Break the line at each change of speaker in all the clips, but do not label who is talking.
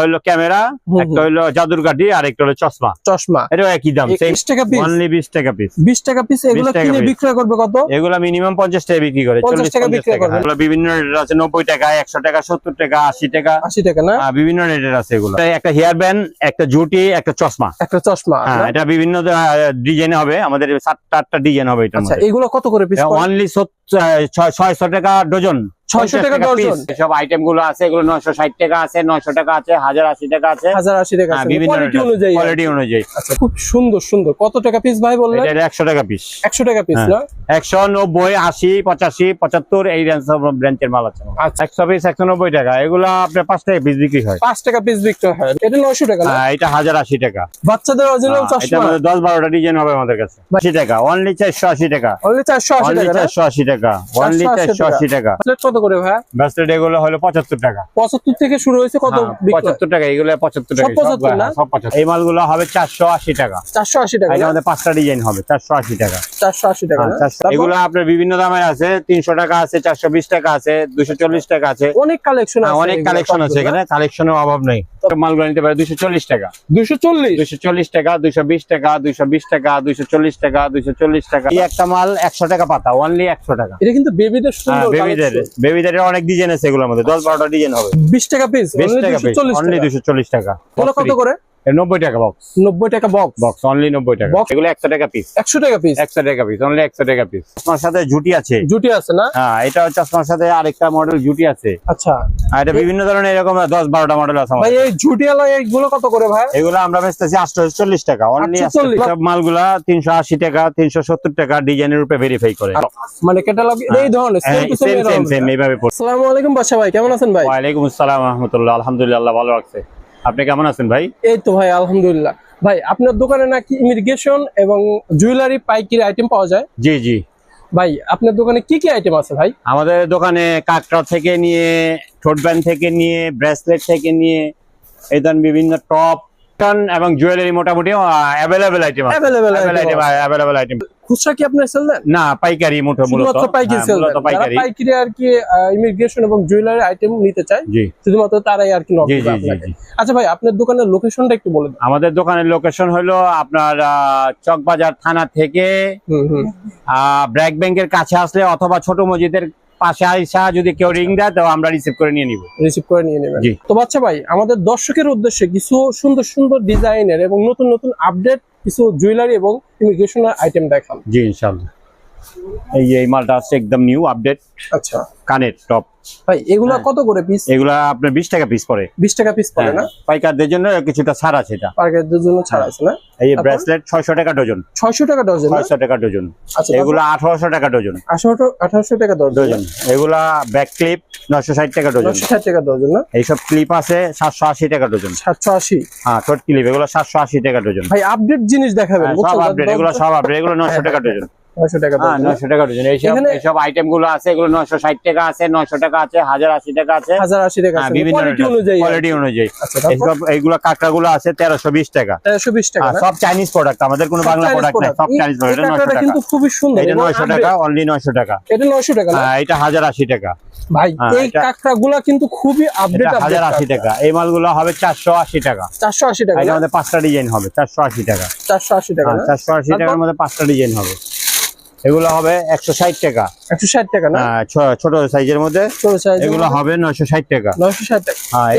হলো ক্যামেরা একটা হলো জাদুর আর একটা হলো চশমা চশমা এটা একই দাম 20 টাকা অনলি 20 টাকা পিস
বিশ টাকা পিস এগুলো কিনে বিক্রয় করবে কত
এগুলো মিনিমাম পঞ্চাশ টাকা বিক্রি করে
40 টাকা বিক্রি করবে
বিভিন্ন রেট আছে নব্বই টাকা একশো টাকা সত্তর টাকা আশি টাকা 80 টাকা না হ্যাঁ, বিভিন্ন রেটের আছে এগুলো একটা হেয়ার ব্যান্ড একটা জুটি একটা চশমা একটা চশমা হ্যাঁ, আচ্ছা। এটা বিভিন্ন ডিজাইন হবে আমাদের সাতটা আটটা ডিজাইন হবে এটা
আচ্ছা, এগুলো কত করে পিস
অনলি 600 টাকা ডজন
হ্যাঁ, আচ্ছা, সুন্দর সুন্দর কত টাকা পিস ভাই বললেন
এটা টাকা পিস টাকা পিস হ্যাঁ। না 190 80 85 75 এই রেঞ্জ সব ব্র্যান্ডের মাল আছে আচ্ছা। টাকা এগুলো আপনি 5 পিস বিক্রি হয়
5 টাকা পিস বিক্রি এটা 900 টাকা
হ্যাঁ, টাকা বাচ্চাদের দশ বারোটা এটা ডিজাইন হবে আমাদের কাছে 80 টাকা অনলি 480 টাকা অনলি 480 টাকা অনলি 480 টাকা অনলি 480 টাকা করে টাকা
হ্যাঁ, টাকা
পাঁচটা ডিজাইন হবে টাকা হ্যাঁ, আপনার বিভিন্ন দামের আছে তিনশো টাকা আছে বিশ টাকা আছে চল্লিশ টাকা আছে
অনেক কালেকশন হ্যাঁ,
আছে অনেক কালেকশন আছে এখানে কালেকশনের অভাব নেই মালগুলো নিতে পারে দুইশো চল্লিশ টাকা দুইশো চল্লিশ দুইশো চল্লিশ টাকা দুইশো বিশ টাকা দুইশো বিশ টাকা দুইশো চল্লিশ টাকা দুইশো চল্লিশ টাকা একটা মাল একশো টাকা পাতা অনলি একশো টাকা
এটা কিন্তু বেবিদের হ্যাঁ,
বেবিদের অনেক ডিজাইন আছে এগুলোর মধ্যে দশ বারোটা ডিজাইন হবে বিশ টাকা পিস বিশ টাকা অনলি দুইশো চল্লিশ টাকা কত করে 90 টাকা বক্স
90 টাকা বক্স
বক্স অনলি 90 টাকা এগুলো 100 টাকা পিস 100 টাকা পিস 100 টাকা পিস অনলি 100 টাকা পিস সাথে জুটি আছে জুটি আছে না হ্যাঁ এটা সাথে আরেকটা মডেল জুটি আছে আচ্ছা আর এটা বিভিন্ন ধরনের এরকম 10 12টা মডেল আছে
ভাই এই এইগুলো কত করে ভাই
এগুলো আমরা বেচতেছি 840 টাকা অনলি সব মালগুলা 380 টাকা 370 টাকা ডিজাইনের উপরে ভেরিফাই করে
আচ্ছা, মানে ক্যাটালগ এই ধরনের সেম
সেম সেম এইভাবে
আসসালামু আলাইকুম বাদশা ভাই কেমন আছেন ভাই ওয়া
আলাইকুম আসসালাম রাহমাতুল্লাহ আলহামদুলিল্লাহ ভালো আছে আপনি কেমন আছেন ভাই
এই তো ভাই আলহামদুলিল্লাহ ভাই আপনার দোকানে নাকি ইমিগ্রেশন এবং জুয়েলারি পাইকারি আইটেম পাওয়া যায় জি জি ভাই আপনার দোকানে কি কি আইটেম আছে ভাই
আমাদের দোকানে কাকড়া থেকে নিয়ে ঠোঁট ব্যান্ড থেকে নিয়ে ব্রেসলেট থেকে নিয়ে এই ধরনের বিভিন্ন টপ এবং জুয়েলারি মোটামুটি available item
available item available item খুচরা কি আপনার সেল দেন
না পাইকারি মুঠো মূলত
হ্যাঁ, পাইকারি সেল দেন পাইকারি আর কি ইমিগ্রেশন এবং জুয়েলারি আইটেম নিতে চায় শুধুমাত্র তারাই আর কি নক আচ্ছা ভাই আপনার দোকানের লোকেশনটা একটু বলে দিন
আমাদের দোকানের লোকেশন হলো আপনার চকবাজার থানা থেকে ব্র্যাক ব্যাংকের কাছে আসলে অথবা ছোট মসজিদের পাশে আইসা যদি কেউ রিং দেয় তো আমরা রিসিভ করে নিয়ে নিব
রিসিভ করে নিয়ে নেবেন তো আচ্ছা ভাই আমাদের দর্শকের উদ্দেশ্যে কিছু সুন্দর সুন্দর ডিজাইনের এবং নতুন নতুন আপডেট কিছু জুয়েলারি এবং ইমিগ্রেশনের আইটেম দেখান
জি ইনশাল্লাহ এই যে এই মালটা আছে একদম নিউ আপডেট আচ্ছা কানের টপ
ভাই এগুলা হ্যাঁ। কত করে পিস
এগুলা আপনার 20 টাকা পিস পড়ে
20 টাকা পিস পড়ে না হ্যাঁ।
পাইকারদের জন্য কিছুটা ছাড় আছে এটা
পাইকারদের জন্য ছাড় আছে না
এই ব্রেসলেট 600 টাকা ডজন
600 টাকা ডজন
600 টাকা ডজন আচ্ছা এগুলা 1800 টাকা ডজন
1800 1800 টাকা ডজন
এগুলা ব্যাক ক্লিপ 960 টাকা ডজন
960 টাকা ডজন না
এই সব ক্লিপ আছে 780 টাকা ডজন 780 হ্যাঁ শর্ট ক্লিপ এগুলা 780 টাকা ডজন
ভাই আপডেট জিনিস দেখাবেন
হ্যাঁ, সব আপডেট এগুলা সব আপডেট এগুলো 900 টাকা ডজন
900 টাকা হ্যাঁ
টাকা এই সব এই সব আইটেম টাকা আছে 900 টাকা আছে 1080 চাইনিজ প্রোডাক্ট আমাদের কোনো টাকা এটা 900 টাকা হ্যাঁ, টাকা
ভাই হ্যাঁ, এই গুলা কিন্তু খুবই আপডেট
আপডেট 1080 টাকা এই মালগুলো হবে 480 টাকা 480 টাকা এটা আমাদের পাঁচটা ডিজাইন হবে 480 টাকা
480 টাকা
480 হ্যাঁ, টাকার মধ্যে পাঁচটা ডিজাইন হবে এগুলো হবে একশো ষাট টাকা
একশো ষাট টাকা না
হ্যাঁ, ছোট সাইজের মধ্যে এগুলো হবে নয়শো ষাট টাকা নয়শো ষাট টাকা হ্যাঁ,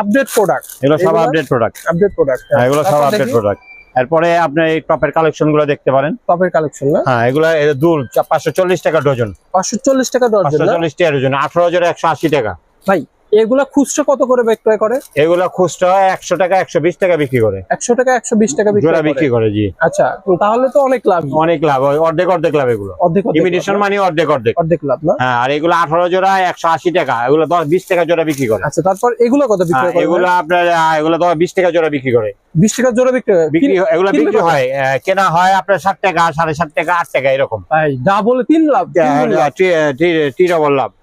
আপডেট প্রোডাক্ট
এগুলো সব আপডেট প্রোডাক্ট আপডেট প্রোডাক্ট এগুলো সব আপডেট প্রোডাক্ট এরপরে আপনি এই টপের কালেকশন গুলো দেখতে পারেন
টপের কালেকশন না
হ্যাঁ এগুলো দুল পাঁচশো চল্লিশ টাকা ডজন
পাঁচশো চল্লিশ টাকা ডজন পাঁচশো
চল্লিশ টাকা ডজন আঠারো হাজার একশো আশি টাকা
ভাই এগুলা খুচরো কত করে বিক্রয় করে
এগুলা খুচরো একশো টাকা একশো বিশ টাকা বিক্রি করে
একশো টাকা একশো বিশ টাকা
বিক্রি বিক্রি করে জি
আচ্ছা তাহলে তো অনেক লাভ
অনেক লাভ হয় অর্ধেক অর্ধেক লাভ এগুলো অর্ধেক মানে অর্ধেক অর্ধেক অর্ধেক লাভ না হ্যাঁ আর এগুলো আঠারো জোড়া একশো আশি টাকা এগুলো দশ বিশ টাকা জোড়া বিক্রি করে
আচ্ছা তারপর এগুলো কত বিক্রি হ্যাঁ, করে
এগুলো আপনার এগুলো দশ বিশ টাকা জোড়া বিক্রি করে
বিশ টাকা জোড়া বিক্রি
বিক্রি এগুলো বিক্রি হয় কেনা হয় আপনার 7 টাকা 7.5 টাকা আট টাকা এরকম
ডাবল তিন লাভ
তিন লাভ লাভ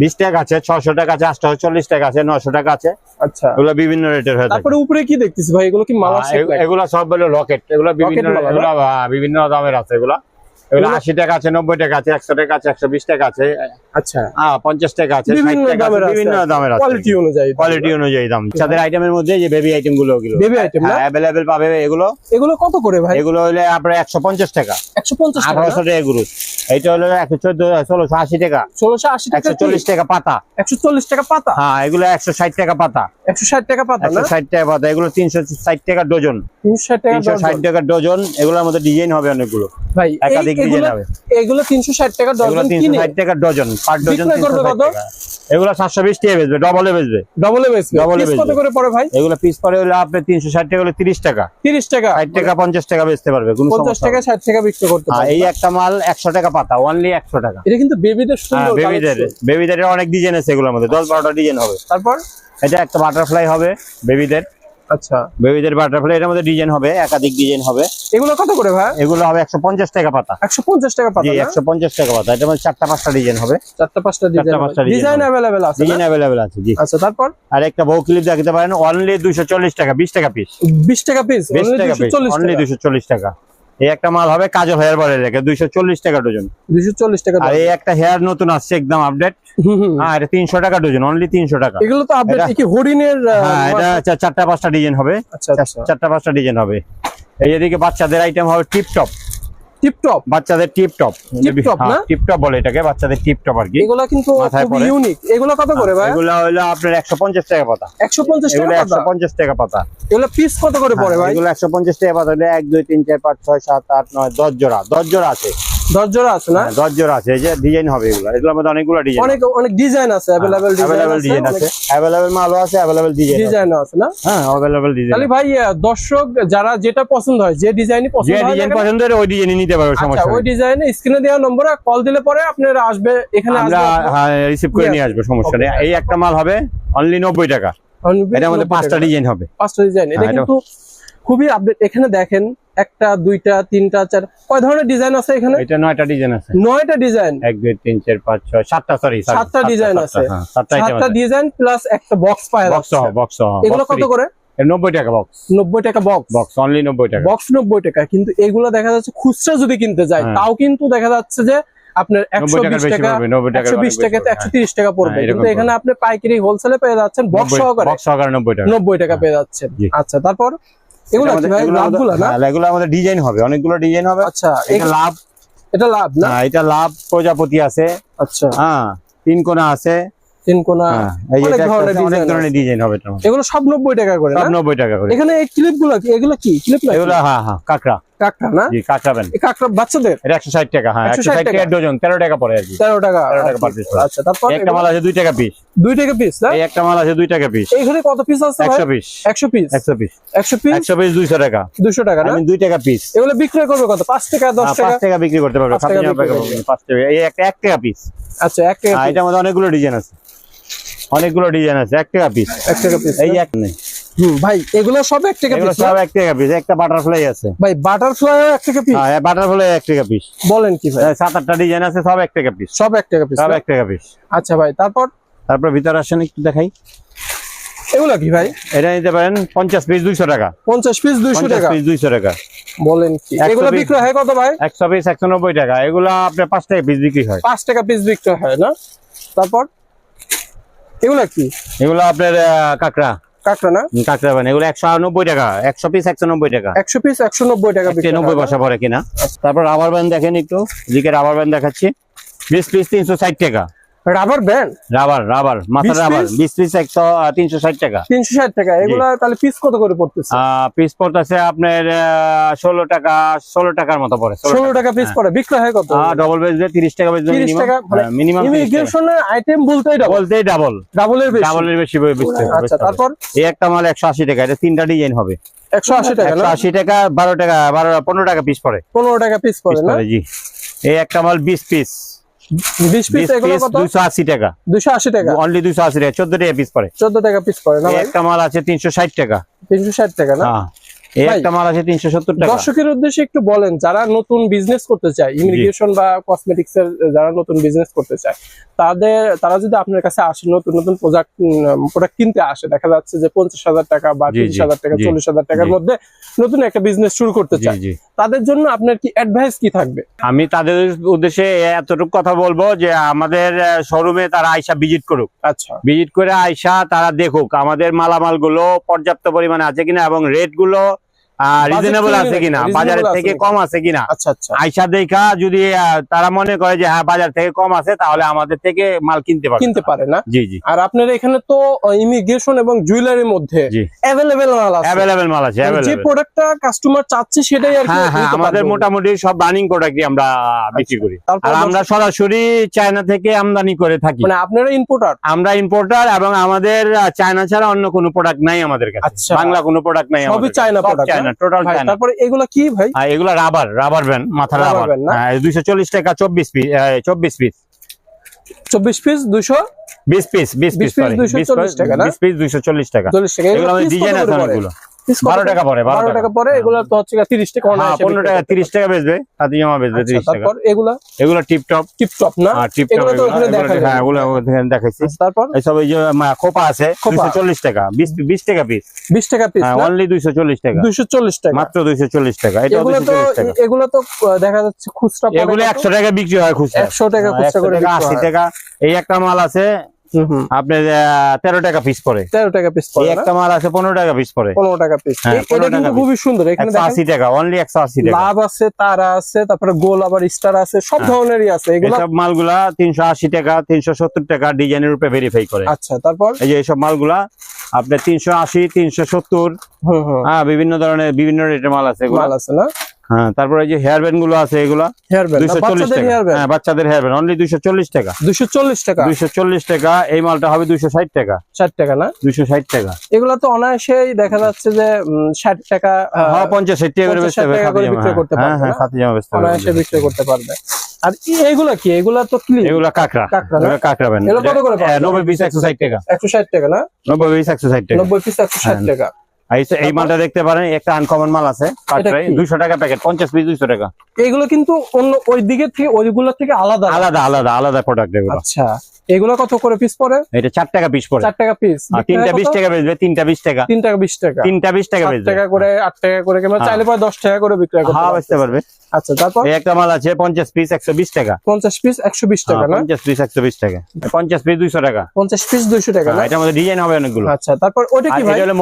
বিশ টাকা আছে ছশো টাকা আছে আটশো চল্লিশ টাকা আছে নশো টাকা আছে আচ্ছা এগুলো বিভিন্ন রেটের হয়ে
তারপরে উপরে কি দেখতেছি ভাই এগুলো কি মালা হ্যাঁ,
এগুলো সব হলো লকেট এগুলো বিভিন্ন এগুলো হ্যাঁ, বিভিন্ন দামের আছে এগুলা আশি টাকা আছে নব্বই টাকা আছে একশো টাকা একশো বিশ টাকা আছে আচ্ছা। বিভিন্ন দামের অনুযায়ী আইটেমের মধ্যে আইটেম গুলো হ্যাঁ, এগুলো আপনার একশো পঞ্চাশ টাকা একশো পঞ্চাশ টাকা হলো চোদ্দ ষোলোশো আশি টাকা একশো চল্লিশ টাকা পাতা
একশো চল্লিশ টাকা পাতা
হ্যাঁ, এগুলো একশো ষাট টাকা পাতা
একশো ষাট টাকা পাতা
ষাট টাকা পাতা এগুলো তিনশো ষাট টাকা ডজন তিনশো ষাট টাকা ডজন এগুলোর মধ্যে ডিজাইন হবে অনেকগুলো
ভাই একাধিক ডিজাইন হবে এগুলো 360 টাকা ডজন কিনে 360
টাকা ডজন পার ডজন এগুলো 720 টাকা বেচবে বেচবে
বেচবে বেচবে কত করে পড়ে ভাই
এগুলো পিস পড়ে আপনি 360 টাকা হলো 30 টাকা 30 টাকা 60 টাকা 50 টাকা বেচতে পারবে
কোনো সমস্যা 50 টাকা 60 টাকা বিক্রি করতে
হ্যাঁ, পারবে এই একটা মাল 100 টাকা পাতা অনলি 100 টাকা
এটা কিন্তু বেবিদের হ্যাঁ, সুন্দর বেবিদের
বেবিদের অনেক ডিজাইন আছে এগুলোর মধ্যে 10 12টা ডিজাইন হবে তারপর এটা একটা বাটারফ্লাই হবে বেবিদের আচ্ছা বেবিদের বাটারফ্লাই এর ডিজাইন হবে একাধিক ডিজাইন হবে
এগুলো কত করে ভাই
এগুলো হবে 150 টাকা পাতা
150 টাকা পাতা জি
150 টাকা পাতা এটা চারটা পাঁচটা ডিজাইন হবে
চারটা পাঁচটা ডিজাইন ডিজাইন अवेलेबल আছে আচ্ছা, তারপর
আর একটা ক্লিপ দেখতে পারেন অনলি 240 টাকা 20 টাকা পিস 20 টাকা পিস অনলি 240 টাকা অনলি 240 টাকা এই একটা মাল হবে কাজল হেয়ার বারের রেখে দুইশো চল্লিশ টাকা ডজন
দুইশো চল্লিশ টাকা
আর এই একটা হেয়ার নতুন আসছে একদম আপডেট হ্যাঁ এটা তিনশো টাকা ডজন অনলি তিনশো টাকা
এগুলো তো আপডেট কি হরিণের
হ্যাঁ, এটা চারটা পাঁচটা ডিজাইন হবে আচ্ছা, আচ্ছা। চারটা পাঁচটা ডিজাইন হবে এই এদিকে বাচ্চাদের আইটেম হবে টিপটপ টিপটপ বাচ্চাদের টিপটপ টিপটপ না হ্যাঁ, টিপটপ বলে এটাকে বাচ্চাদের টিপটপ আর কি
এগুলো কিন্তু খুব ইউনিক এগুলো কত করে হ্যাঁ,
ভাই এগুলো হলো আপনার 150 টাকা পাতা
150 টাকা পাতা
150 টাকা পাতা
এগুলো পিস কত করে হ্যাঁ, পড়ে ভাই এগুলো
150 টাকা পাতা হলো 1 2 3 4 5 6 7 8 9 10 জোড়া 10 জোড়া আছে
দশ জোড়া আছে না হ্যাঁ,
দশ জোড়া আছে এই যে ডিজাইন হবে এগুলো এগুলোর মধ্যে অনেকগুলো ডিজাইন
অনেক অনেক ডিজাইন আছে अवेलेबल
হ্যাঁ, ডিজাইন আছে अवेलेबल মাল আছে अवेलेबल ডিজাইন
ডিজাইন আছে না
হ্যাঁ अवेलेबल ডিজাইন তাহলে
ভাই দর্শক যারা যেটা পছন্দ হয় যে ডিজাইনই
পছন্দ হয় যে ডিজাইন পছন্দ হয় ওই ডিজাইনই নিতে পারবে আচ্ছা, সমস্যা আচ্ছা ওই
ডিজাইনে স্ক্রিনে দেওয়া নম্বরে কল দিলে পরে আপনারা আসবে
এখানে আসবে হ্যাঁ রিসিভ করে নিয়ে আসবে সমস্যা নেই এই একটা মাল হবে অনলি 90 টাকা এটার মধ্যে পাঁচটা ডিজাইন হবে
পাঁচটা ডিজাইন হ্যাঁ, এটা কিন্তু খুবই আপডেট এখানে দেখেন একটা দুইটা তিনটা চার কয় ধরনের ডিজাইন আছে এখানে
এটা নয়টা ডিজাইন আছে
নয়টা ডিজাইন
এক দুই তিন চার পাঁচ ছয় সাতটা সরি
সাতটা ডিজাইন আছে হ্যাঁ, সাতটা ডিজাইন প্লাস একটা বক্স পায়
বক্স বক্স এগুলো কত করে টাকা বক্স টাকা বক্স অনলি টাকা
বক্স কিন্তু এগুলো দেখা যাচ্ছে খুচরা যদি কিনতে যায় হ্যাঁ। তাও কিন্তু দেখা যাচ্ছে যে আপনার টাকা টাকা টাকা পড়বে হ্যাঁ, এখানে আপনি পাইকারি হোলসেলে পেয়ে যাচ্ছেন বক্স
টাকা
টাকা পেয়ে আচ্ছা তারপর
হ্যাঁ, আচ্ছা, হ্যাঁ, প্রজাপতি আছে আচ্ছা হ্যাঁ, আছে অনেক ধরনের ডিজাইন হবে
এগুলো সব নব্বই টাকা করে নব্বই টাকা করে এখানে ক্লিপ গুলো কি ক্লিপ কাঁকড়া না বাচ্চাদের
টাকা ডজন হ্যাঁ, টাকা টাকা একটা মাল আছে টাকা পিস টাকা পিস একটা মাল আছে টাকা পিস কত piece piece piece piece piece piece টাকা টাকা টাকা পিস
এগুলো করবে কত হ্যাঁ, টাকা
টাকা বিক্রি করতে পারবে টাকা একটা পিস আচ্ছা হ্যাঁ, অনেকগুলো ডিজাইন আছে অনেকগুলো ডিজাইন আছে এক টাকা পিস এক টাকা পিস এই এক নেই
হুম ভাই এগুলো সব এক টাকা পিস
সব এক টাকা পিস একটা বাটারফ্লাই আছে
ভাই বাটারফ্লাই এক টাকা পিস
হ্যাঁ বাটারফ্লাই এক টাকা পিস বলেন কি ভাই সাত আটটা ডিজাইন আছে সব এক টাকা পিস সব এক টাকা পিস সব এক টাকা পিস আচ্ছা ভাই তারপর তারপর ভিতরে আসেন একটু দেখাই এগুলো কি ভাই এটা নিতে পারেন 50 পিস 200 টাকা 50 পিস 200 টাকা 50 পিস 200 টাকা বলেন কি এগুলো বিক্রি হয় কত ভাই 100 পিস 190 টাকা এগুলো আপনার 5 টাকা পিস বিক্রি হয় 5 টাকা পিস বিক্রি হয় না তারপর এগুলো কি এগুলো আপনার কাকড়া আবার এগুলো একশো নব্বই টাকা একশো পিস একশো নব্বই টাকা একশো পিস একশো নব্বই টাকা নব্বই কিনা আচ্ছা। তারপর রাবার দেখেন একটু জিকে রাবার দেখাচ্ছি বিশ পিস তিনশো ষাট টাকা রাবার ব্যান্ড রাবার রাবার মাথা রাবার 20 পিস 360 টাকা 360 টাকা এগুলো তাহলে পিস কত করে পড়তেছে পিস পড়তেছে আপনার 16 টাকা 16 টাকার মতো পড়ে 16 টাকা পিস হ্যাঁ। পড়ে বিক্রি হয় কত ডাবল বেজ 30 টাকা বেজ মিনিমাম ইমিগ্রেশনের আইটেম বলতেই ডাবল বলতেই ডাবল ডাবলের বেশি ডাবলের বেশি বিক্রি আচ্ছা তারপর এই একটা মাল 180 টাকা এটা তিনটা ডিজাইন হবে 180 টাকা 180 টাকা 12 টাকা 12 15 টাকা পিস পড়ে 15 টাকা পিস পড়ে না জি এই একটা মাল 20 পিস 20 পিস এগুলো কত 280 টাকা 280 টাকা অনলি 280 টাকা 14 টাকা পিস পড়ে 14 টাকা পিস পড়ে না একটা মাল আছে তিনশো ষাট টাকা তিনশো ষাট টাকা না হ্যাঁ। একটা মাল আছে 370 টাকা উদ্দেশ্যে একটু বলেন যারা নতুন বিজনেস করতে চায় ইমিগ্রেশন বা কসমেটিক্স এর যারা নতুন বিজনেস করতে চায় তাদের তারা যদি আপনার কাছে আসে নতুন নতুন প্রোডাক্ট প্রোডাক্ট কিনতে আসে দেখা যাচ্ছে যে 50000 টাকা বা 30000 টাকা 40000 টাকার মধ্যে নতুন একটা বিজনেস শুরু করতে চায় তাদের জন্য আপনার কি অ্যাডভাইস কি থাকবে আমি তাদের উদ্দেশ্যে এতটুকু কথা বলবো যে আমাদের শোরুমে তারা আয়সা ভিজিট করুক আচ্ছা ভিজিট করে আয়সা তারা দেখুক আমাদের মালামাল গুলো পর্যাপ্ত পরিমাণে আছে কিনা এবং রেট গুলো আচ্ছা, আচ্ছা। তারা হ্যাঁ, বাজার থেকে কম আছে তাহলে আমাদের থেকে মাল কিনতে কিনতে পারে মানে সেটাই আর কি হ্যাঁ, হ্যাঁ, আমাদের মোটামুটি সব রানিং প্রোডাক্ট আমরা আচ্ছা। বিক্রি করি আমরা সরাসরি চায়না থেকে আমদানি করে থাকি মানে আপনারা ইম্পোর্টার আমরা ইম্পোর্টার এবং আমাদের চায়না ছাড়া অন্য কোনো প্রোডাক্ট নাই আমাদের কাছে বাংলা কোনো প্রোডাক্ট নাই চায়না প্রোডাক্ট না টোটাল চায়না তারপরে এগুলো কি ভাই হ্যাঁ এগুলো রাবার রাবার ব্যান্ড মাথা রাবার হ্যাঁ 240 টাকা 24 piece 24 piece 24 piece 200 20 piece 20 piece 240 টাকা 20 পিস 240 টাকা 40 টাকা এগুলো ডিজাইন আছে এগুলো আছে চল্লিশ টাকা পিস বিশ টাকা হ্যাঁ, দুইশো চল্লিশ টাকা দুইশো চল্লিশ মাত্র দুইশো চল্লিশ টাকা এটা এগুলো তো দেখা যাচ্ছে খুচরা এগুলো একশো টাকা বিক্রি হয় খুচরা একশো টাকা হ্যাঁ, করে আশি টাকা এই একটা মাল আছে আপনার তেরো টাকা পিস পরে তেরো টাকা পিস পরে একটা মাল আছে পনেরো টাকা পিস পরে পনেরো টাকা হ্যাঁ, পিস এটা কিন্তু খুবই সুন্দর এখানে আশি টাকা অনলি একশো টাকা লাভ আছে তারা আছে তারপরে গোল আবার স্টার আছে সব হ্যাঁ। ধরনেরই আছে এগুলো সব মালগুলা তিনশো আশি টাকা তিনশো সত্তর টাকা ডিজাইনের উপরে ভেরিফাই করে আচ্ছা তারপর এই যে সব মালগুলা আপনার তিনশো আশি তিনশো সত্তর হ্যাঁ বিভিন্ন ধরনের বিভিন্ন রেটের মাল আছে মাল আছে না হ্যাঁ তারপরে যে হেয়ার ব্যান্ড গুলো আছে এগুলা হেয়ার ব্যান্ড 240 বাচ্চাদের হেয়ার ব্যান্ড অনলি দুইশো চল্লিশ টাকা 240 টাকা 240 টাকা এই মালটা হবে ষাট টাকা ষাট টাকা না ষাট টাকা এগুলা তো অনায়াসেই দেখা যাচ্ছে যে ষাট টাকা হ্যাঁ, পঞ্চাশ 50 টাকা করে বিক্রি করতে হ্যাঁ হ্যাঁ অনায়াসে বিক্রি করতে পারবে আর এগুলা কি এগুলা তো ক্লিন এগুলা কাকড়া কাকড়া কাকড়া ব্যান্ড এগুলা কত করে 90 হ্যাঁ, পিস টাকা 160 টাকা না 90 পিস 160 টাকা 90 পিস 160 হ্যাঁ। টাকা এই মালটা দেখতে পারেন একটা আনকমন মাল আছে দুইশো টাকা প্যাকেট পঞ্চাশ পিস দুইশো টাকা এগুলো কিন্তু অন্য ওই দিকের থেকে ওইগুলোর থেকে আলাদা আলাদা আলাদা আলাদা প্রোডাক্ট আচ্ছা এগুলো কত করে পিস পড়ে এটা টাকা পিস পড়ে টাকা পিস তিনটা বিশ টাকা বেচবে তিনটা টাকা তিনটা 20 টাকা তিনটা টাকা বেচবে টাকা করে টাকা করে কিংবা হ্যাঁ। চাইলে পরে টাকা করে করতে হ্যাঁ, বেচতে পারবে আচ্ছা, একটা টাকা পিস হ্যাঁ, টাকা ডিজাইন হবে অনেকগুলো আচ্ছা তারপর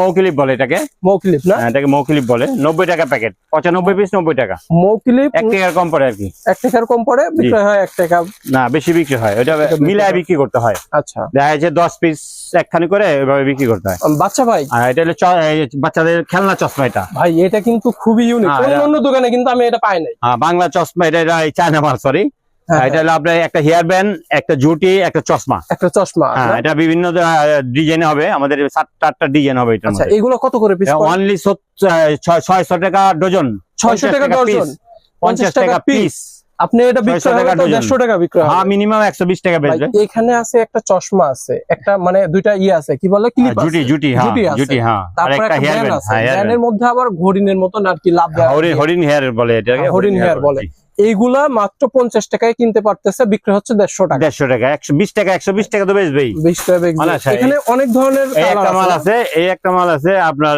মৌকিলিপ বলে এটাকে মৌকিলিপ না এটাকে বলে নব্বই টাকা প্যাকেট পঁচানব্বই পিস নব্বই টাকা মৌকিলিপ এক টাকার কম পড়ে আর কি টাকার কম পড়ে বিক্রয় হয় এক টাকা না বেশি বিক্রি হয় ওইটা মিলায় বিক্রি বিক্রি করতে হয় আচ্ছা দেখা যাচ্ছে দশ পিস একখানি করে এভাবে বিক্রি করতে হয় বাচ্চা ভাই আর এটা হলো বাচ্চাদের খেলনা চশমা এটা ভাই এটা কিন্তু খুবই ইউনিক হ্যাঁ, অন্য দোকানে কিন্তু আমি এটা পাই নাই হ্যাঁ বাংলা চশমা এটা চায়না মাল সরি হ্যাঁ, এটা হ্যাঁ। হলো আপনার একটা হেয়ার ব্যান্ড একটা জুটি একটা চশমা একটা চশমা আচ্ছা। এটা বিভিন্ন ডিজাইন হবে আমাদের সাতটা আটটা ডিজাইন হবে এটা আচ্ছা, এগুলো কত করে পিস অনলি ছয়শ টাকা ডজন ছয়শো টাকা ডজন পঞ্চাশ টাকা পিস আপনি এটা বিক্রয় টাকা 150 টাকা বিক্রয় হ্যাঁ মিনিমাম 120 টাকা বেচবে এখানে আছে একটা চশমা আছে একটা মানে দুইটা ই আছে কি বলে ক্লিপ হ্যাঁ, জুটি হ্যাঁ, হ্যাঁ, তারপর একটা মধ্যে আবার হরিণের মতো আর কি লাভ হরিণ হেয়ার বলে হরিণ হেয়ার বলে এইগুলা মাত্র পঞ্চাশ টাকায় কিনতে পারতেছে বিক্রি হচ্ছে দেড়শো টাকা দেড়শো টাকা একশো বিশ টাকা একশো বিশ টাকা তো বেচবেই বিশ টাকা এখানে অনেক ধরনের মাল আছে এই একটা মাল আছে আপনার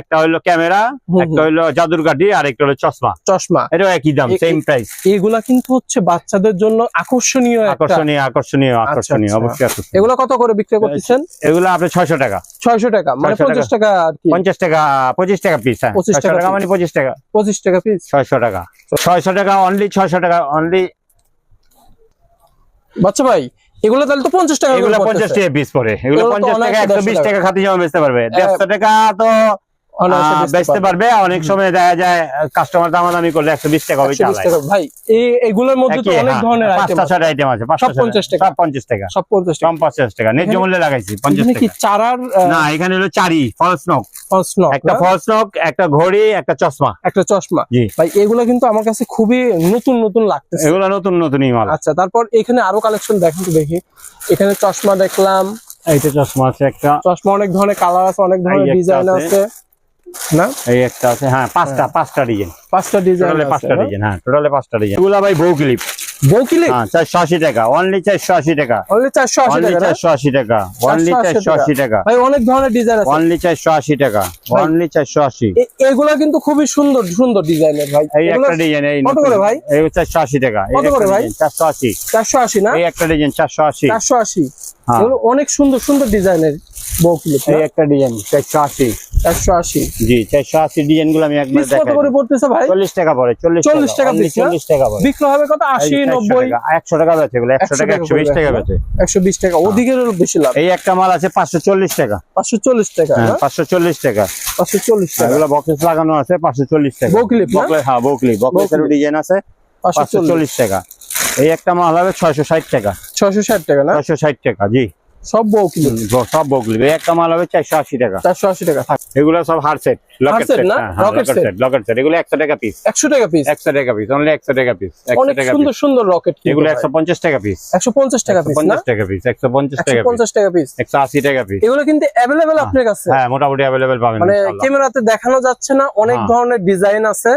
একটা হইলো ক্যামেরা একটা হইলো জাদুর কাঠি আর একটা হলো চশমা চশমা এটা একই দাম সেম প্রাইস এগুলা কিন্তু হচ্ছে বাচ্চাদের জন্য আকর্ষণীয় আকর্ষণীয় আকর্ষণীয় আচ্ছা, আকর্ষণীয় আচ্ছা। অবশ্যই আকর্ষণীয় এগুলো কত করে বিক্রি করতেছেন এগুলো আপনি ছয়শো টাকা ছয়শো টাকা মানে পঞ্চাশ টাকা আর কি পঞ্চাশ টাকা পঁচিশ টাকা পিস হ্যাঁ পঁচিশ টাকা মানে পঁচিশ টাকা পঁচিশ টাকা পিস ছয়শো টাকা ছয়শো টাকা অনলি ছয়শো টাকা অনলি বাচ্চা ভাই এগুলো তাহলে তো পঞ্চাশ টাকা এগুলো পঞ্চাশ টাকা পিস পরে এগুলো পঞ্চাশ টাকা একশো বিশ টাকা খাতে জমা বেচতে পারবে দেড়শো টাকা তো পারবে অনেক সময় যায় কাস্টমার করলে একশো বিশ টাকা ভাই এগুলোর মধ্যে হ্যাঁ, ধরনের আইটেম আছে টাকা সব পঞ্চাশ টাকা পঞ্চাশ টাকা মূল্যে লাগাইছি চারার না এখানে হলো চারি একটা একটা ঘড়ি একটা চশমা একটা চশমা ভাই এগুলো কিন্তু আমার কাছে খুবই নতুন নতুন লাগতেছে এগুলো নতুন নতুন আচ্ছা তারপর এখানে আরো কালেকশন দেখেন তো দেখি এখানে চশমা দেখলাম এইটা চশমা আছে একটা চশমা অনেক ধরনের কালার আছে অনেক ধরনের ডিজাইন আছে হ্যাঁ, পাঁচটা হ্যাঁ। পাঁচটা ডিজাইন পাঁচটা হ্যাঁ, হ্যাঁ এগুলা ভাই আশি টাকা টাকা টাকা আশি টাকা অনেক ধরনের ডিজাইন অনলি টাকা এগুলা কিন্তু খুবই সুন্দর সুন্দর ডিজাইনের ভাই একটা ডিজাইন এই ভাই এই চারশো আশি টাকা ভাই চারশো আশি চারশো আশি না একটা ডিজাইন চারশো আশি চারশো আশি অনেক সুন্দর সুন্দর ডিজাইনের বউ ক্লিপ ডিজাইন গুলো আমি টাকা পড়ে টাকা টাকা টাকা হ্যাঁ। টাকা আছে টাকা হ্যাঁ, টাকা হ্যাঁ, লাগানো আছে টাকা হ্যাঁ বকলের ডিজাইন আছে চল্লিশ টাকা এই একটা মাল হবে ষাট টাকা ষাট টাকা ছয়শো ষাট টাকা জি সব বউ সব বউ একটা মাল হবে চারশো আশি টাকা চারশো আশি টাকা এগুলো সব হার সেট লকেট সেট এগুলো একশো টাকা পিস একশো টাকা পিস একশো টাকা পিস একশো টাকা পিস সুন্দর সুন্দর রকেট একশো পঞ্চাশ টাকা পিস একশো পঞ্চাশ টাকা পঞ্চাশ টাকা পিস একশো পঞ্চাশ টাকা পঞ্চাশ টাকা পিস একশো আশি টাকা পিস এগুলো কিন্তু অ্যাভেলেবেল আপনার কাছে হ্যাঁ, মোটামুটি অ্যাভেলেবেল পাবেন ক্যামেরাতে মানে দেখানো যাচ্ছে না অনেক হ্যাঁ। ধরনের ডিজাইন আছে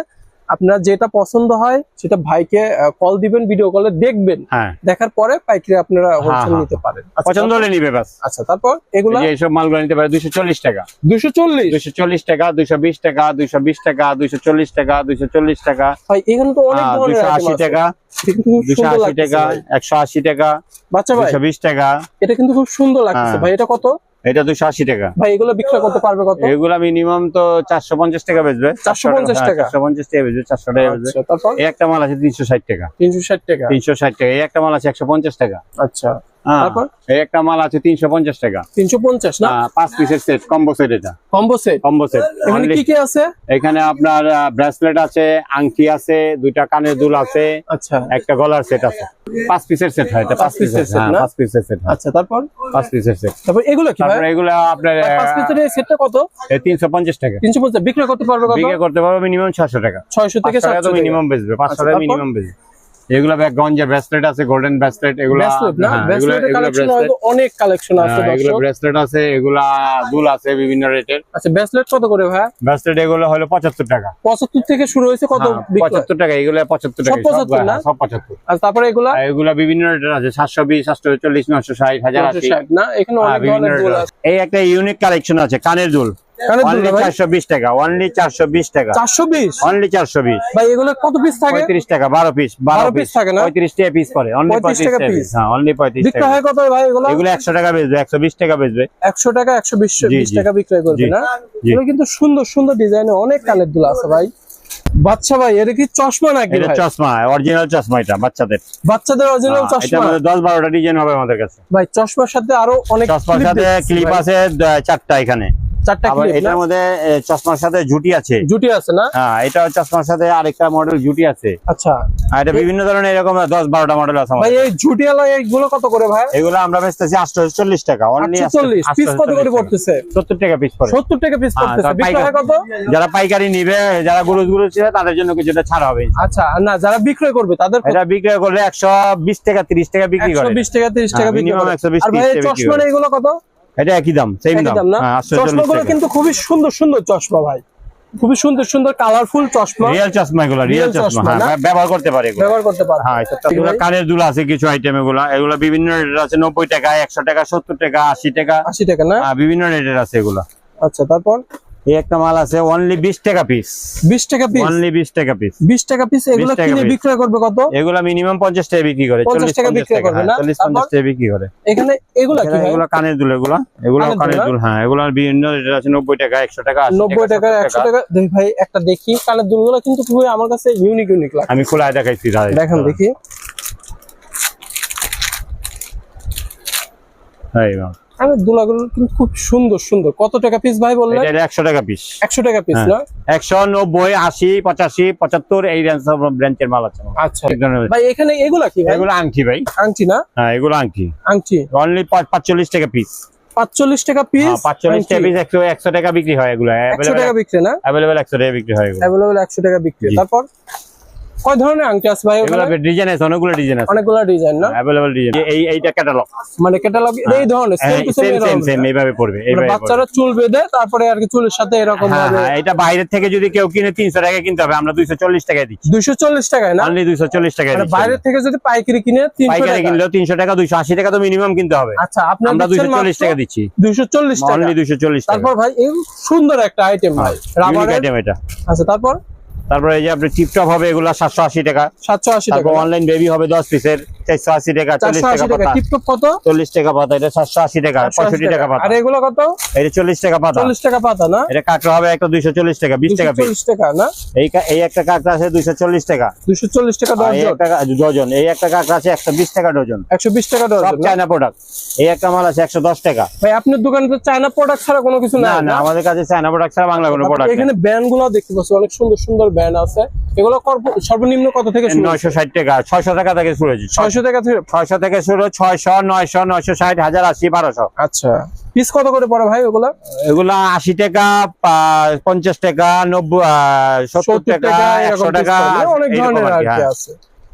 আপনার যেটা পছন্দ হয় সেটা ভাইকে কল দিবেন ভিডিও কলে দেখবেন হ্যাঁ। দেখার পরে পাইকারি আপনারা হোলসেল হ্যাঁ, হ্যাঁ, নিতে পারেন আচ্ছা, পছন্দ হলে নিবে বাস আচ্ছা তারপর এগুলো সব মালগুলো নিতে পারে 240 টাকা 240 240 টাকা 220 টাকা 220 টাকা 240 টাকা 240 টাকা ভাই এখন তো অনেক ধরনের 280 টাকা 280 টাকা 180 টাকা বাচ্চা ভাই 220 টাকা এটা কিন্তু খুব সুন্দর লাগছে ভাই এটা কত এটা দুশো আশি টাকা এগুলো বিক্রয় করতে পারবে কত এগুলো মিনিমাম তো চারশো পঞ্চাশ টাকা বেচবে চারশো পঞ্চাশ হ্যাঁ, টাকা চারশো পঞ্চাশ টাকা বেচবে চারশো টাকা বেচবে আচ্ছা, একটা মাল আছে তিনশো ষাট টাকা তিনশো ষাট টাকা তিনশো ষাট টাকা একটা মাল আছে একশো পঞ্চাশ টাকা আচ্ছা হ্যাঁ। একটা মাল আছে পঞ্চাশ টাকা 350 না হ্যাঁ, পাঁচ পিসের সেট কম্বো সেট এটা কম্বো সেট কম্বো সেট এখানে কি আছে এখানে আপনার ব্রেসলেট আছে আংটি আছে দুইটা কানের দুল আছে আচ্ছা একটা গলার সেট আছে পাঁচ পিসের সেট হয় এটা পাঁচ পিসের পাঁচ পিসের সেট হ্যাঁ, আচ্ছা তারপর পাঁচ পিসের সেট এগুলো কি আপনার টাকা বিক্রি করতে পারবে বিক্রি করতে পারবে মিনিমাম ছয়শো টাকা ছয়শো থেকে মিনিমাম বেচবে মিনিমাম আচ্ছা, বেচবে এগুলা ব্যাকগ্রাউন্ড যে ব্রেসলেট আছে গোল্ডেন ব্রেসলেট এগুলা হ্যাঁ, অনেক কালেকশন আছে হ্যাঁ, এগুলা ব্রেসলেট আছে এগুলা দুল আছে বিভিন্ন রেটের আচ্ছা ব্রেসলেট কত করে ভাই ব্রেসলেট এগুলো হলো 75 টাকা 75 থেকে শুরু হয়েছে কত 75 হ্যাঁ, টাকা এগুলা 75 টাকা সব 75 না সব 75 আর আচ্ছা, তারপরে এগুলা এগুলা বিভিন্ন রেটের আছে 720 740 960 1000 আছে না এখানে অনেক ধরনের দুল আছে এই একটা ইউনিক কালেকশন আছে কানের দুল অনলি টাকা অনলি টাকা অনলি এগুলো কত পিস থাকে টাকা পিস পিস থাকে না টাকা পিস পড়ে অনলি টাকা টাকা হ্যাঁ, বেচবে টাকা টাকা কিন্তু সুন্দর সুন্দর ডিজাইন অনেক কালের দুলা আছে ভাই বাচ্চা ভাই এটা কি চশমা নাকি চশমা অরিজিনাল চশমা এটা বাচ্চাদের বাচ্চাদের অরিজিনাল হ্যাঁ, চশমা দশ বারোটা ডিজাইন হবে আমাদের কাছে ভাই চশমার সাথে আরো অনেক চশমার সাথে ক্লিপ আছে চারটা এখানে হ্যাঁ, আচ্ছা। টাকা পিস হ্যাঁ, কত যারা পাইকারি নিবে যারা গুরুজ গুরু ছিল তাদের জন্য কিছুটা ছাড় হবে আচ্ছা না যারা বিক্রয় করবে তাদের বিক্রয় করলে একশো টাকা ত্রিশ টাকা বিক্রি করে বিশ টাকা 30 হ্যাঁ, টাকা বিক্রি করে আর ভাই চশমা এগুলো কত এটা একই দাম সেম দাম হ্যাঁ চশমাগুলো কিন্তু খুব সুন্দর সুন্দর চশমা ভাই খুব সুন্দর সুন্দর কালারফুল চশমা রিয়েল চশমা এগুলা রিয়েল চশমা হ্যাঁ ব্যবহার করতে পারে এগুলো ব্যবহার করতে পারে হ্যাঁ এগুলো কানের দুল আছে কিছু আইটেম এগুলো এগুলো বিভিন্ন রেট আছে 90 টাকা 100 টাকা 70 টাকা 80 টাকা 80 টাকা না হ্যাঁ, বিভিন্ন রেটের আছে এগুলো আচ্ছা তারপর এই একটা মাল আছে অনলি 20 টাকা পিস 20 টাকা পিস অনলি 20 টাকা পিস 20 টাকা পিস এগুলো কিনে বিক্রয় করবে কত এগুলো মিনিমাম 50 টাকা বিক্রি করে 40 টাকা বিক্রি করবে না 40 50 টাকা বিক্রি করে এখানে এগুলো কি এগুলো কানের দুল এগুলো এগুলো কানের দুল হ্যাঁ? হ্যাঁ এগুলো বিভিন্ন রেট আছে 90 টাকা 100 টাকা 90 টাকা 100 টাকা দেখি ভাই একটা দেখি কানের দুলগুলো কিন্তু খুবই আমার কাছে ইউনিক ইউনিক লাগে আমি খোলা দেখাইছি দেখেন দেখি হ্যাঁ আরে দুলাগুলো কিন্তু খুব সুন্দর সুন্দর কত টাকা পিস ভাই বললেন এটা 100 টাকা পিস 100 টাকা পিস হ্যাঁ। না 190 80 85 75 এই রেঞ্জ সব ব্র্যান্ডের মাল আছে আচ্ছা ভাই এখানে এগুলা কি ভাই এগুলো আংটি ভাই আংটি না হ্যাঁ এগুলো আংটি আংটি অনলি 45 টাকা পিস 45 টাকা হ্যাঁ, পিস 45 টাকা পিস 100 টাকা বিক্রি হয় এগুলো 100 টাকা বিক্রি না अवेलेबल 100 টাকা বিক্রি হয় এগুলো अवेलेबल 100 টাকা বিক্রি তারপর কয় ধরনের আংটি আছে ভাই ডিজাইন আছে অনেকগুলো ডিজাইন আছে অনেকগুলো ডিজাইন না ডিজাইন এই এইটা ক্যাটালগ মানে ক্যাটালগ এই হ্যাঁ। ধরনের সেম সেম সেম এইভাবে পড়বে মানে এইভাবে বাচ্চারা চুল বেঁধে তারপরে আর কি চুলের সাথে এরকম হ্যাঁ, ভাবে হ্যাঁ এটা বাইরে থেকে যদি কেউ কিনে 300 টাকা কিনতে হবে আমরা 240 টাকায় দিচ্ছি 240 টাকায় না অনলি 240 টাকায় মানে দিচ্ছি বাইরে থেকে যদি পাইকারি কিনে 300 পাইকারি কিনলে 300 টাকা 280 টাকা তো মিনিমাম কিনতে হবে আচ্ছা আপনি 240 টাকা দিচ্ছি 240 টাকা অনলি 240 টাকা তারপর ভাই এই সুন্দর একটা আইটেম ভাই আইটেম হ্যাঁ, এটা আচ্ছা তারপর তারপরে এই যে আপনি টিপটপ হবে এগুলো সাতশো আশি টাকা সাতশো আশি টাকা অনলাইন বেবি হবে দশ পিসের চারশো আশি টাকা চল্লিশ টাকা পাতা টিপটপ কত চল্লিশ টাকা পাতা এটা সাতশো আশি টাকা পঁয়ষট্টি টাকা পাতা আর এগুলো কত এটা চল্লিশ টাকা পাতা চল্লিশ টাকা পাতা না এটা কাঁকড়া হবে একটা দুইশো চল্লিশ টাকা বিশ টাকা চল্লিশ টাকা না এই এই একটা কাঁকড়া আছে দুইশো চল্লিশ টাকা দুইশো চল্লিশ টাকা ডজন এই একটা কাঁকড়া আছে একশো বিশ টাকা ডজন একশো বিশ টাকা ডজন চায়না প্রোডাক্ট এই একটা মাল আছে একশো দশ টাকা ভাই আপনার দোকানে তো চায়না প্রোডাক্ট ছাড়া কোনো কিছু না না আমাদের কাছে চায়না প্রোডাক্ট ছাড়া বাংলা কোনো প্রোডাক্ট এখানে ব্যান্ডগুলো দেখতে পাচ্ছি অনেক সুন্দর সুন্দর ব্যান্ড ব্র্যান্ড আছে এগুলো সর্বনিম্ন কত থেকে নয়শো ষাট টাকা ছয়শ টাকা থেকে শুরু হয়েছে ছয়শ টাকা থেকে ছয়শ থেকে শুরু ছয়শ নয়শ নয়শো ষাট হাজার আশি বারোশো আচ্ছা পিস কত করে পড়ে ভাই ওগুলো এগুলো আশি টাকা পঞ্চাশ টাকা নব্বই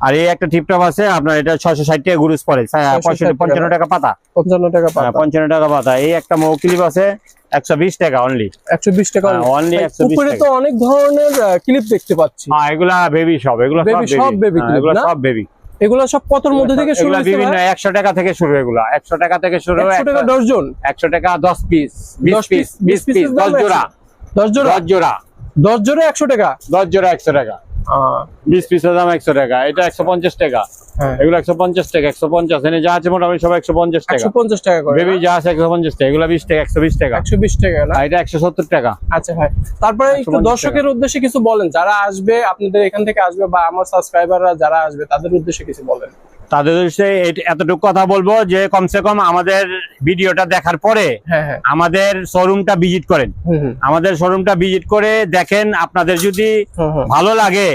আর এই একটা টিপটপ আছে আপনার এটা ছয়শো ষাট টাকা গুরুজ পরে পঞ্চান্ন টাকা পাতা পঞ্চান্ন টাকা হ্যাঁ, পাতা পঞ্চান্ন টাকা পাতা এই একটা মৌকিলিপ আছে 120 টাকা অনলি 120 টাকা অনলি হ্যাঁ, 120 উপরে তো অনেক ধরনের ক্লিপ দেখতে পাচ্ছি হ্যাঁ এগুলা বেবি সব হ্যাঁ, এগুলা সব বেবি সব বেবি এগুলা সব বেবি এগুলো সব কতর মধ্যে থেকে শুরু হচ্ছে বিভিন্ন 100 টাকা থেকে শুরু এগুলো 100 টাকা থেকে শুরু 100 টাকা 10 জন 100 টাকা 10 পিস 20 পিস 20 পিস 10 জোড়া 10 জোড়া 10 জোড়া 10 জোড়া 100 টাকা 10 জোড়া 100 টাকা 20 পিসের দাম 100 টাকা এটা 150 টাকা হ্যাঁ। এগুলো একশো পঞ্চাশ টাকা একশো পঞ্চাশ এনে যা আছে মোটামুটি সব একশো পঞ্চাশ টাকা পঞ্চাশ টাকা বেবি যা আছে একশো পঞ্চাশ টাকা এগুলো বিশ টাকা একশো বিশ টাকা একশো বিশ টাকা এটা একশো সত্তর টাকা আচ্ছা ভাই তারপরে একটু দর্শকের উদ্দেশ্যে কিছু বলেন যারা আসবে আপনাদের এখান থেকে আসবে বা আমার সাবস্ক্রাইবাররা যারা আসবে তাদের উদ্দেশ্যে কিছু বলেন তাদের উদ্দেশ্যে এতটুকু কথা বলবো যে কমসে কম আমাদের ভিডিওটা দেখার পরে হ্যাঁ, হ্যাঁ। আমাদের শোরুমটা ভিজিট করেন আমাদের শোরুমটা ভিজিট করে দেখেন আপনাদের যদি ভালো লাগে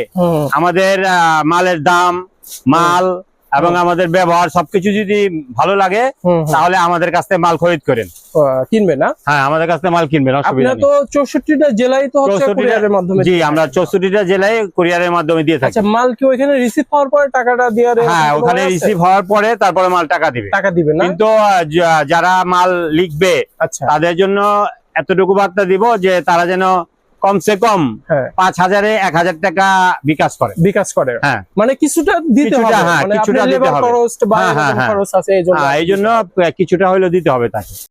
আমাদের মালের দাম মাল এবং আমাদের ব্যবহার সবকিছু যদি ভালো লাগে তাহলে আমাদের কাছ থেকে মাল খরিদ করেন কিনবেন না হ্যাঁ আমাদের কাছ থেকে মাল কিনবেন অসুবিধা তো চৌষট্টিটা জেলায় তো কুরিয়ারের মাধ্যমে জি আমরা চৌষট্টিটা জেলায় কুরিয়ারের মাধ্যমে দিয়ে থাকি আচ্ছা মাল কি ওখানে রিসিভ হওয়ার পরে টাকাটা দিয়ে হ্যাঁ ওখানে রিসিভ হওয়ার পরে তারপরে মাল টাকা দিবে টাকা দিবে না কিন্তু যারা মাল লিখবে আচ্ছা তাদের জন্য এতটুকু বার্তা দিব যে তারা যেন কমসে কম হ্যাঁ। পাঁচ হাজারে এক হাজার টাকা বিকাশ করে বিকাশ করে হ্যাঁ। মানে কিছুটা দিতে হবে হ্যাঁ মানে কিছুটা দিতে হবে হ্যাঁ, এই জন্য কিছুটা হইলে দিতে হবে তাকে